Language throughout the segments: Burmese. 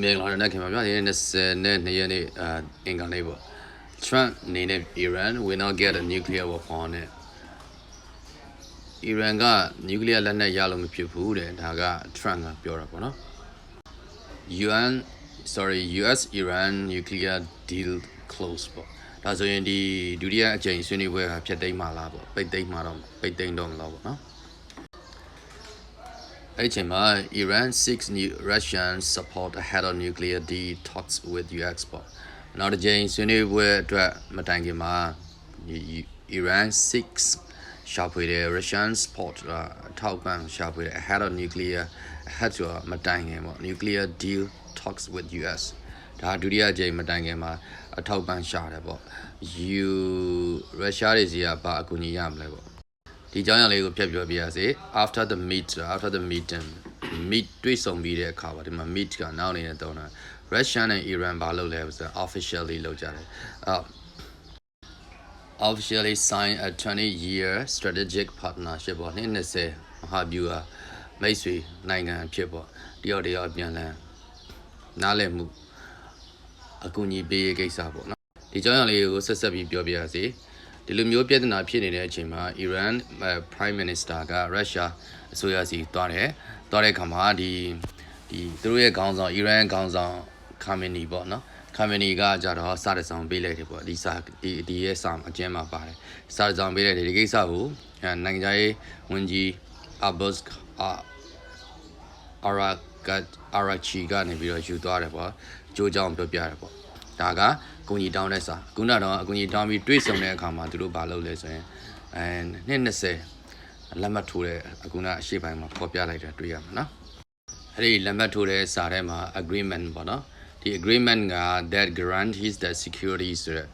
မင်္ဂလာတဲ့ခင်ဗျာဒီနေ့20နဲ့2ရက်နေ့အာအင်္ဂါနေ့ပေါ့ Trump နေနဲ့ Iran will not get a nuclear weapon နဲ့ Iran က nuclear လက်နက်ရလို့မဖြစ်ဘူးတဲ့ဒါက Trump ကပြောတာပေါ့နော် UN sorry US Iran nuclear deal close ပေါ့ဒါဆိုရင်ဒီဒုတိယအကြိမ်ဆွေးနွေးပွဲကဖြစ်သိမ်းမှာလားပေါ့ပိတ်သိမ်းမှာတော့ပိတ်သိမ်းတော့မလားပေါ့နော် အဲ့ဒီအချိန်မှာ Iran seeks new Russian support ahead of nuclear deal talks with US ပေါ့နောက်တစ်ကြိမ်ဆွေးနွေးပွဲအတွက်မတိုင်ခင်မှာ Iran seeks ရှာဖွေတဲ့ Russian support အထောက်ပံ့ရှာဖွေတဲ့ ahead of nuclear ahead ဆိုတာမတိုင်ခင်ပေါ့ nuclear deal talks with US ဒါဒုတိယကြိမ်မတိုင်ခင်မှာအထောက်ပံ့ရှာတယ်ပေါ့ you Russia တွေစီကဘာအကူအညီရမလဲပေါ့ ဒီအကြောင်းအရာလေးကိုပြပြောပြရစေ after the meet after the meeting meet တွေ့ဆုံပြီးတဲ့အခါပါဒီမှာ meet ကနောက်အနေနဲ့တောင်းတာ Russia နဲ့ Iran ဘာလုပ်လဲဆိုတော့ officially လုပ်ကြတယ်အဲ officially sign a 20 year strategic partnership ပေါ့နှစ်20မဟာဗျူဟာမိတ်ဆွေနိုင်ငံအဖြစ်ပေါ့တယောက်တယောက်ပြန်လည်နားလည်မှုအကူအညီပေးရေးကိစ္စပေါ့နော်ဒီအကြောင်းအရာလေးကိုဆက်ဆက်ပြီးပြောပြရစီ ဒီလိုမျိုးပြဿနာဖြစ်နေတဲ့အချိန်မှာ Iran Prime Minister က Russia အစိုးရစီသွားတယ်သွားတဲ့အခါမှာဒီဒီသူတို့ရဲ့ခေါင်းဆောင် Iran ခေါင်းဆောင် Khamenei ပေါ့နော် Khamenei ကကြတော့စတဲ့ဆောင်ပေးလိုက်တယ်ပေါ့ဒီစာဒီဒီရဲ့စာအကျဉ်းမှာပါတယ်စတဲ့ဆောင်ပေးလိုက်တယ်ဒီကိစ္စကိုအဲနိုင်ငံခြားရေးဝန်ကြီး Abbas အာအာရာကအာရာချီကနေပြီးတော့ယူသွားတယ်ပေါ့ကြိုးကြောင်ပြောပြတယ်ပေါ့ ဒါကကုညီတောင်းတဲ့စာခုနကတော့အကူညီတောင်းပြီးတွေးဆုံတဲ့အခါမှာသူတို့ဘာလုပ်လဲဆိုရင်အဲနှစ်20လက်မှတ်ထိုးတဲ့အကူနာအရှိပိုင်းမှာဖော်ပြလိုက်တာတွေ့ရမှာနော်အဲ့ဒီလက်မှတ်ထိုးတဲ့စာထဲမှာ agreement ပေါ့နော်ဒီ agreement က that guarantees that security ဆိုတဲ့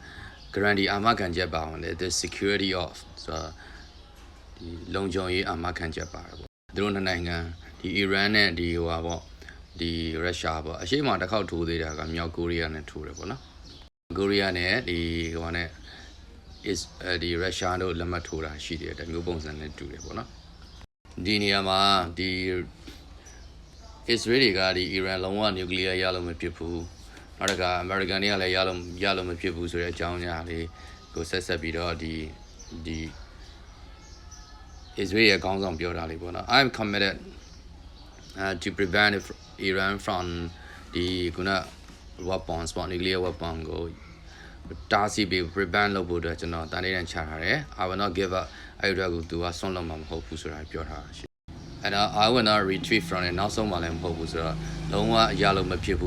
guarantee အာမခံချက်ပါအောင်လေ the security of ဆိုတော့ဒီလုံခြုံရေးအာမခံချက်ပါတယ်ပေါ့သူတို့နှစ်နိုင်ငံဒီ Iran နဲ့ဒီဟိုပါပေါ့ ဒီရုရှားပေါ့အရှိမတစ်ခေါက်ထိုးသေးတာကမြောက်ကိုရီးယားနဲ့ထိုးတယ်ပေါ့နော်ကိုရီးယားနဲ့ဒီဟိုပါနဲ့ is ဒီရုရှားတို့လက်မှတ်ထိုးတာရှိတယ်တမျိုးပုံစံနဲ့တူတယ်ပေါ့နော်ဒီနေရာမှာဒီ Israel တွေကဒီ Iran လုံးဝ nuclear ရလို့မဖြစ်ဘူးနောက်တစ်ခါ American တွေကလည်းရလို့ရလို့မဖြစ်ဘူးဆိုတဲ့အကြောင်းအရာလေးကိုဆက်ဆက်ပြီးတော့ဒီဒီ Israel ရဲ့ခေါင်းဆောင်ပြောတာလေးပေါ့နော် I'm committed uh, to prevent Iran from ဒီခုန weapons ပေါ့ nuclear weapon ကိုတားဆီးပြီး prevent လုပ်ဖို့အတွက်ကျွန်တော်တန်လေးတန်ချထားတယ် I will not give up အဲ့ဒီတော့ကိုသူကဆွန့်လွတ်မှာမဟုတ်ဘူးဆိုတာပြောထားတာရှိအဲ့တော့ I will not retreat from it နောက်ဆုံးမှလည်းမဟုတ်ဘူးဆိုတော့လုံးဝအရာလုံးမဖြစ်ဘူး